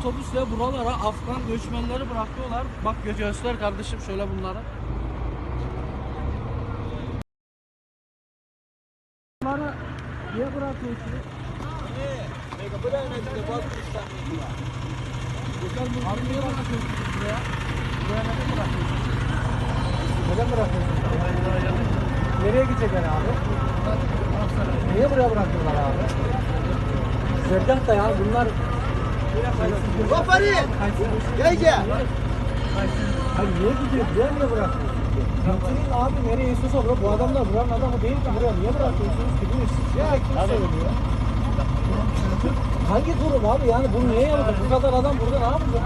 otobüsle buralara Afgan göçmenleri bırakıyorlar. Bak gö- göster kardeşim şöyle bunları. Bunları niye bırakıyorsunuz? Abi niye bırakıyorsunuz buraya? Buraya neden bırakıyorsunuz? Neden bırakıyorsun? Nereye gidecekler abi? Niye buraya bırakıyorlar abi? Zevkah da ya bunlar Kopari! Gece! Hayır niye gidiyor? Buraya niye bırakıyorsunuz? Getirin abi nereye istiyorsa bırak. Bu adamlar buranın adamı değil ki buraya niye bırakıyorsunuz ki? Bunu siz ya kim söylüyor? Hangi durum abi yani bunu niye yapacak? Bu kadar adam burada ne yapacak?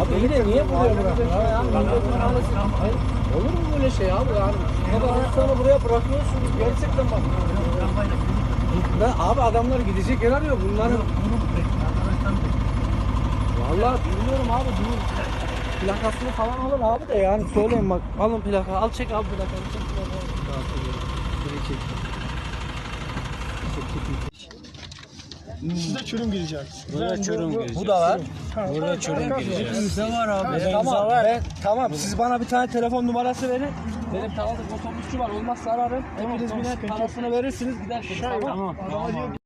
Abi yine niye buraya bırakıyorlar? Yani milletin Olur mu böyle şey abi yani? Bu kadar insanı buraya bırakıyorsunuz gerçekten bak. Ben, abi adamlar gidecek yer arıyor bunların. Vallahi bilmiyorum abi bunun plakasını falan alın abi de yani söyleyin bak. Alın plaka. Al çek abi plakanı. Çek plakayı. Size çürüm girecek. Buraya çürüm girecek. Bu da var. Buraya çürüm girecek. Bizde var abi. tamam, ben, tamam siz bana bir tane telefon numarası verin. Benim tanıdık otobüsçü var. Olmazsa ararım. Hepiniz biner parasını verirsiniz gidersiniz. Tamam. Tamam.